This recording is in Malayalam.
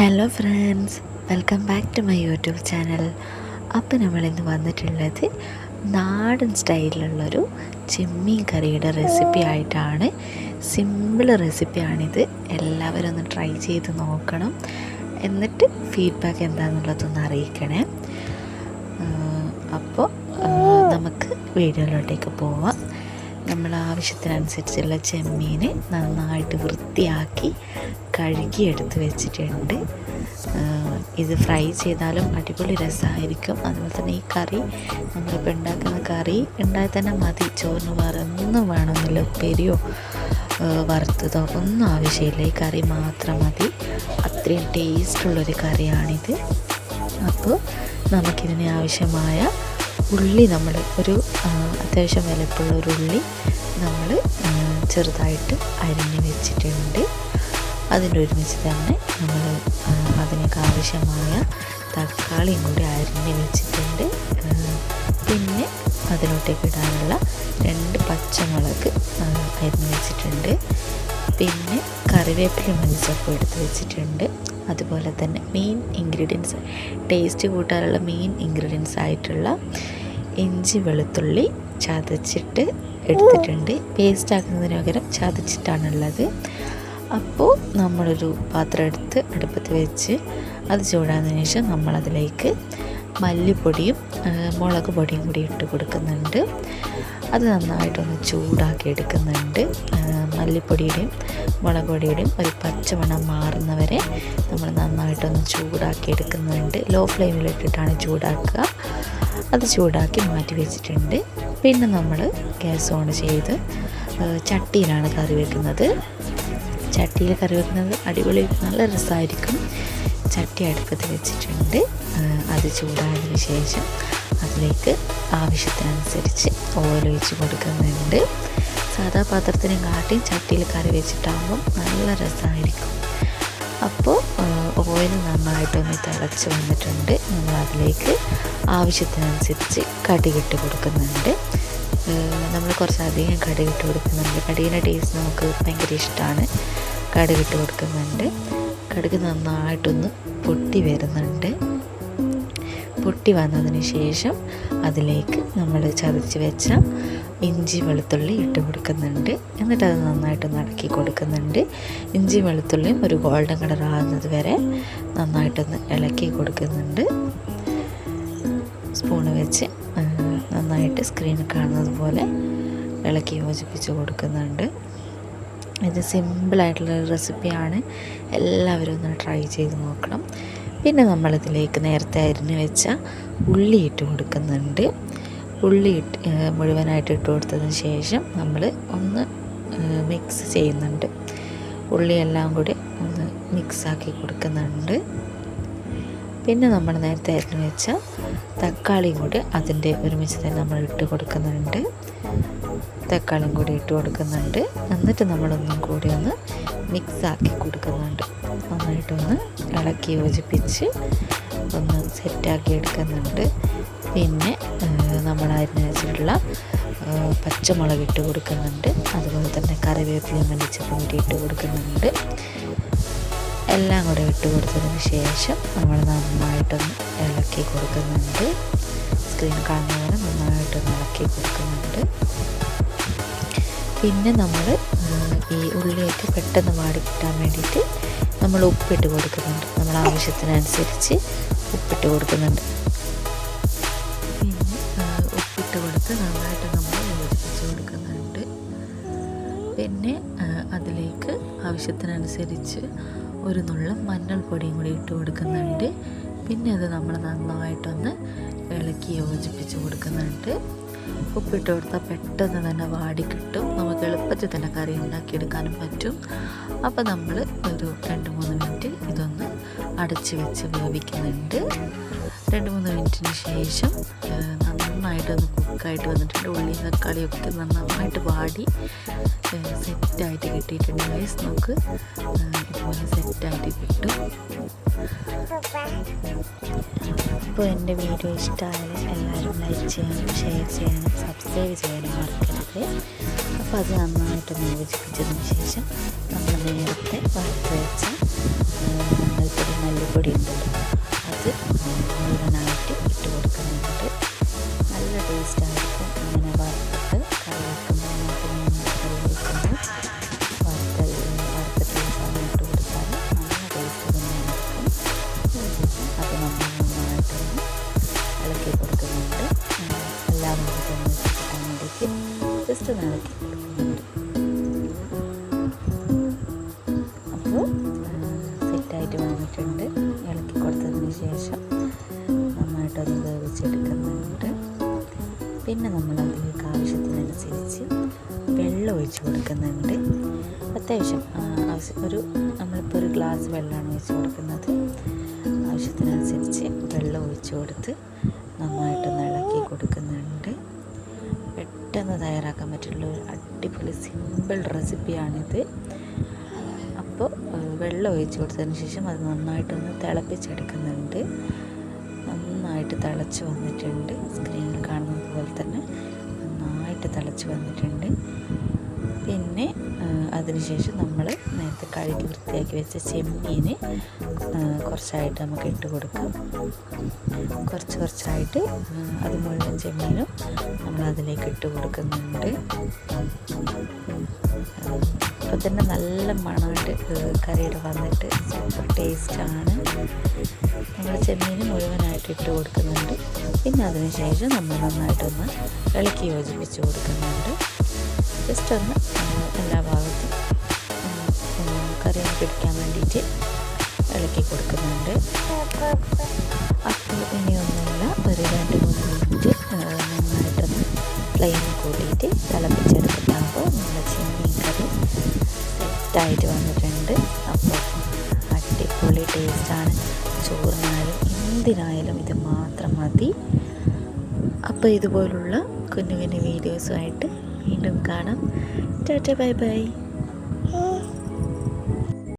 Hello friends welcome back to my YouTube channel അപ്പോൾ നമ്മളിന്ന് വന്നിട്ടുള്ളത് നാടൻ സ്റ്റൈലിലുള്ളൊരു ചെമ്മീൻ കറിയുടെ റെസിപ്പി ആയിട്ടാണ്. സിമ്പിൾ റെസിപ്പിയാണിത് എല്ലാവരും ഒന്ന് ട്രൈ ചെയ്ത് നോക്കണം. എന്നിട്ട് ഫീഡ്ബാക്ക് എന്താണെന്നുള്ളതൊന്ന് അറിയിക്കണേ. അപ്പോൾ നമുക്ക് വീഡിയോയിലോട്ടേക്ക് പോവാം. നമ്മൾ ആവശ്യത്തിനനുസരിച്ചുള്ള ചെമ്മീൻ നന്നായിട്ട് വൃത്തിയാക്കി കഴുകി എടുത്ത് വെച്ചിട്ടുണ്ട്. ഇത് ഫ്രൈ ചെയ്താലും അടിപൊളി രസമായിരിക്കും. അതുപോലെ തന്നെ ഈ കറി നമ്മളിപ്പോൾ ഉണ്ടാക്കുന്ന കറി ഉണ്ടായാൽ തന്നെ മതി. ചോറിന് വേറെ ഒന്നും വേണമെന്നില്ല ഉപ്പേരിയോ വറുത്തതോ ഒന്നും ആവശ്യമില്ല. ഈ കറി മാത്രം മതി. അത്രയും ടേസ്റ്റുള്ളൊരു കറിയാണിത്. അപ്പോൾ നമുക്കിതിന് ആവശ്യമായ ഉള്ളി നമ്മൾ ഒരു അത്യാവശ്യം വിലപ്പുള്ള ഒരു ഉള്ളി നമ്മൾ ചെറുതായിട്ട് അരിഞ്ഞ് വെച്ചിട്ടുണ്ട്. അതിന്റെ ഒരുമിച്ച് തന്നെ നമ്മൾ അതിനൊക്കെ ആവശ്യമായ തക്കാളിയും കൂടി അരിഞ്ഞ് വെച്ചിട്ടുണ്ട്. പിന്നെ അതിലോട്ടേക്ക് ഇടാനുള്ള രണ്ട് പച്ചമുളക് അരിഞ്ഞ് വെച്ചിട്ടുണ്ട്. പിന്നെ കറിവേപ്പില മല്ലിച്ചപ്പ് എടുത്ത് വെച്ചിട്ടുണ്ട്. അതുപോലെ തന്നെ മെയിൻ ഇൻഗ്രീഡിയൻസ് ടേസ്റ്റ് കൂട്ടാനുള്ള മെയിൻ ഇൻഗ്രീഡിയൻസ് ആയിട്ടുള്ള ഇഞ്ചി വെളുത്തുള്ളി ചതച്ചിട്ട് എടുത്തിട്ടുണ്ട്. പേസ്റ്റ് ആക്കുന്നതിന് പകരം ചതച്ചിട്ടാണുള്ളത്. അപ്പോൾ നമ്മളൊരു പാത്രം എടുത്ത് അടുപ്പത്ത് വെച്ച് അത് ചൂടാകുന്നതിന് ശേഷം നമ്മളതിലേക്ക് മല്ലിപ്പൊടിയും മുളക് പൊടിയും കൂടി ഇട്ട് കൊടുക്കുന്നുണ്ട്. അത് നന്നായിട്ടൊന്ന് ചൂടാക്കി എടുക്കുന്നുണ്ട്. മല്ലിപ്പൊടിയുടെയും മുളക് പൊടിയുടെയും ഒരു പച്ചമണം മാറുന്നവരെ നമ്മൾ നന്നായിട്ടൊന്ന് ചൂടാക്കി എടുക്കുന്നുണ്ട്. ലോ ഫ്ലെയിമിലിട്ടിട്ടാണ് ചൂടാക്കുക. അത് ചൂടാക്കി മാറ്റി വെച്ചിട്ടുണ്ട്. പിന്നെ നമ്മൾ ഗ്യാസ് ഓൺ ചെയ്ത് ചട്ടിയിലാണ് കറി വെക്കുന്നത്. ചട്ടിയിൽ കറി വെക്കുന്നത് അടിപൊളി നല്ല രസമായിരിക്കും. ചട്ടി അടുപ്പത്ത് വെച്ചിട്ടുണ്ട്. അത് ചൂടായതിനു ശേഷം അതിലേക്ക് ആവശ്യത്തിനനുസരിച്ച് ഓയിൽ ഒഴിച്ച് കൊടുക്കുന്നുണ്ട്. സാധാ പാത്രത്തിനും കാട്ടിയും ചട്ടിയിൽ കറി വെച്ചിട്ടാകുമ്പം നല്ല രസമായിരിക്കും. അപ്പോൾ ഓയിൽ നന്നായിട്ടൊന്ന് തിളച്ച് വന്നിട്ടുണ്ട്. നമ്മൾ അതിലേക്ക് ആവശ്യത്തിനനുസരിച്ച് കടുകിട്ട് കൊടുക്കുന്നുണ്ട്. നമ്മൾ കുറച്ചധികം കടുകിട്ട് കൊടുക്കുന്നുണ്ട്. കടുകിന്റെ ടേസ്റ്റ് നമുക്ക് ഭയങ്കര ഇഷ്ടമാണ് കടുകിട്ട് കൊടുക്കുന്നുണ്ട്. കടുക് നന്നായിട്ടൊന്ന് പൊട്ടി വരുന്നുണ്ട്. പൊട്ടി വന്നതിന് ശേഷം അതിലേക്ക് നമ്മൾ ചതച്ച് വെച്ച ഇഞ്ചി വെളുത്തുള്ളി ഇട്ട് കൊടുക്കുന്നുണ്ട്. എന്നിട്ട് അത് നടക്കി കൊടുക്കുന്നുണ്ട്. ഇഞ്ചി വെളുത്തുള്ളിയും ഒരു ഗോൾഡൻ കളർ ആകുന്നത് വരെ നന്നായിട്ടൊന്ന് ഇളക്കി കൊടുക്കുന്നുണ്ട്. സ്പൂണ് വെച്ച് നന്നായിട്ട് സ്ക്രീനിൽ കാണുന്നത് പോലെ ഇളക്കി യോജിപ്പിച്ച് കൊടുക്കുന്നുണ്ട്. ഇത് സിമ്പിളായിട്ടുള്ള റെസിപ്പിയാണ് എല്ലാവരും ഒന്ന് ട്രൈ ചെയ്ത് നോക്കണം. പിന്നെ നമ്മളിതിലേക്ക് നേരത്തെ അരിഞ്ഞ് വെച്ച ഉള്ളി ഇട്ട് കൊടുക്കുന്നുണ്ട്. ഉള്ളി ഇട്ട് മുഴുവനായിട്ട് ഇട്ട് കൊടുത്തതിന് ശേഷം നമ്മൾ ഒന്ന് മിക്സ് ചെയ്യുന്നുണ്ട്. ഉള്ളിയെല്ലാം കൂടി ഒന്ന് മിക്സാക്കി കൊടുക്കുന്നുണ്ട്. പിന്നെ നമ്മൾ നേരത്തെ അരിഞ്ഞ് വെച്ച തക്കാളിയും കൂടി അതിന്റെ ഒരുമിച്ച് തന്നെ നമ്മൾ ഇട്ട് കൊടുക്കുന്നുണ്ട്. തക്കാളിയും കൂടി ഇട്ട് കൊടുക്കുന്നുണ്ട്. എന്നിട്ട് നമ്മളൊന്നും കൂടി ഒന്ന് മിക്സാക്കി കൊടുക്കുന്നുണ്ട്. നന്നായിട്ടൊന്ന് ഇളക്കി യോജിപ്പിച്ച് ഒന്ന് സെറ്റാക്കി എടുക്കുന്നുണ്ട്. പിന്നെ നമ്മൾ അരിഞ്ഞു വെച്ചിട്ടുള്ള പച്ചമുളക് ഇട്ട് കൊടുക്കുന്നുണ്ട്. അതുപോലെ തന്നെ കറിവേപ്പില മല്ലിച്ചപ്പ് കൂടി ഇട്ട് കൊടുക്കുന്നുണ്ട്. എല്ലാം കൂടെ ഇട്ട് കൊടുത്തതിന് ശേഷം നമ്മൾ നന്നായിട്ടൊന്ന് ഇളക്കി കൊടുക്കുന്നുണ്ട്. സ്ക്രീൻ കാണുന്നതിന് നന്നായിട്ടൊന്ന് ഇളക്കി കൊടുക്കുന്നുണ്ട്. പിന്നെ നമ്മൾ ഈ ഉള്ളിയൊക്കെ പെട്ടെന്ന് വാടി കിട്ടാൻ വേണ്ടിയിട്ട് നമ്മൾ ഉപ്പിട്ട് കൊടുക്കുന്നുണ്ട്. നമ്മൾ ആവശ്യത്തിനനുസരിച്ച് ഉപ്പിട്ട് കൊടുക്കുന്നുണ്ട്. ഉപ്പിട്ട് കൊടുത്ത് നന്നായിട്ട് നമ്മൾ യോജിപ്പിച്ച് കൊടുക്കുന്നുണ്ട്. പിന്നെ അതിലേക്ക് ആവശ്യത്തിനനുസരിച്ച് ഒരു നുള്ളം മഞ്ഞൾപ്പൊടിയും കൂടി ഇട്ട് കൊടുക്കുന്നുണ്ട്. പിന്നെ അത് നമ്മൾ നന്നായിട്ടൊന്ന് ഇളക്കി യോജിപ്പിച്ച് കൊടുക്കുന്നുണ്ട്. ഉപ്പിട്ട് കൊടുത്താൽ പെട്ടെന്ന് തന്നെ വാടി കിട്ടും. നമുക്ക് എളുപ്പത്തിൽ തന്നെ കറി ഉണ്ടാക്കിയെടുക്കാനും പറ്റും. അപ്പോൾ നമ്മൾ ഒരു രണ്ട് മൂന്ന് മിനിറ്റ് ഇതൊന്ന് അടച്ച് വെച്ച് വേവിക്കുന്നുണ്ട്. രണ്ട് മൂന്ന് മിനിറ്റിന് ശേഷം നന്നായിട്ടൊന്ന് കുക്കായിട്ട് വന്നിട്ടുണ്ട്. ഉള്ളി തക്കാളിയൊക്കെ നന്നായിട്ട് വാടി സെറ്റായിട്ട് കിട്ടിയിട്ടുണ്ട് നമുക്ക് ഇതുപോലെ സെറ്റാക്കി കിട്ടും അപ്പോൾ എന്റെ വീഡിയോ ഇഷ്ടമായാലും എല്ലാവരും ലൈക്ക് ചെയ്യാനും ഷെയർ ചെയ്യാനും സബ്സ്ക്രൈബ് ചെയ്യാനും മറക്കരുത്. അപ്പോൾ അത് നന്നായിട്ട് യോജിപ്പിച്ചതിന് ശേഷം നമ്മൾ നേരത്തെ വറുത്ത് വെച്ച മഞ്ഞൾപ്പൊടി മല്ലിപ്പൊടി ഉണ്ടല്ലോ. ഇളക്കി കൊടുക്കുന്നുണ്ട് അപ്പോൾ സെറ്റായിട്ട് വന്നിട്ടുണ്ട്. ഇളക്കി കൊടുത്തതിന് ശേഷം നന്നായിട്ടൊന്ന് വേവിച്ചെടുക്കുന്നുണ്ട്. പിന്നെ നമ്മൾ അതിലേക്ക് ആവശ്യത്തിനനുസരിച്ച് വെള്ളം ഒഴിച്ച് കൊടുക്കുന്നുണ്ട്. അത്യാവശ്യം ഒരു നമ്മളിപ്പോൾ ഒരു ഗ്ലാസ് വെള്ളമാണ് ഒഴിച്ച് കൊടുക്കുന്നത്. ആവശ്യത്തിനനുസരിച്ച് വെള്ളം ഒഴിച്ച് കൊടുത്ത് നന്നായിട്ടൊന്ന് ഇളക്കി കൊടുക്കുന്നുണ്ട്. പെട്ടെന്ന് തയ്യാറാക്കാൻ പറ്റുള്ള ഒരു അടിപൊളി സിമ്പിൾ റെസിപ്പിയാണിത്. അപ്പോൾ വെള്ളം ഒഴിച്ച് കൊടുത്തതിന് ശേഷം അത് നന്നായിട്ടൊന്ന് തിളപ്പിച്ചെടുക്കുന്നുണ്ട്. നന്നായിട്ട് തിളച്ച് വന്നിട്ടുണ്ട്. സ്ക്രീനിൽ കാണുന്നത് പോലെ തന്നെ നന്നായിട്ട് തിളച്ച് വന്നിട്ടുണ്ട്. പിന്നെ അതിനുശേഷം നമ്മൾ നേരത്തെ കഴുകി വൃത്തിയാക്കി വെച്ച ചെമ്മീൻ കുറച്ചായിട്ട് നമുക്ക് ഇട്ട് കൊടുക്കാം. കുറച്ച് കുറച്ചായിട്ട് അത് മുഴുവൻ ചെമ്മീനും നമ്മൾ അതിലേക്ക് ഇട്ട് കൊടുക്കുന്നുണ്ട്. അപ്പോൾ തന്നെ നല്ല മണമായിട്ട് കറിയുടെ വന്നിട്ട് സൂപ്പർ ടേസ്റ്റാണ് നമ്മൾ ചെമ്മീൻ മുഴുവനായിട്ട് ഇട്ട് കൊടുക്കുന്നുണ്ട്. പിന്നെ അതിനുശേഷം നമ്മൾ നന്നായിട്ടൊന്ന് ഇളക്കി യോജിപ്പിച്ച് കൊടുക്കുന്നുണ്ട്. ജസ്റ്റ് ഒന്ന് എല്ലാ ഭാഗത്തും കറി പിടിക്കാൻ വേണ്ടിയിട്ട് ഇളക്കി കൊടുക്കുന്നുണ്ട്. അപ്പോൾ ഇനിയൊന്നുമില്ല ഒരു രണ്ട് മൂന്ന് മിനിറ്റ് നന്നായിട്ടൊന്ന് ഫ്ലെയിം കൂട്ടിയിട്ട് തിളപ്പിച്ചെടുത്തിട്ടാകുമ്പോൾ നമ്മുടെ ചെമ്മീൻ കറി സെറ്റായിട്ട് വന്നിട്ടുണ്ട്. അപ്പോൾ അടിപൊളി ടേസ്റ്റാണ്. ചോറിനായാലും എന്തിനായാലും ഇത് മാത്രം മതി. അപ്പോൾ ഇതുപോലുള്ള കുഞ്ഞു കുഞ്ഞു വീഡിയോസുമായിട്ട് വീണ്ടും കാണാം. Tata bye bye.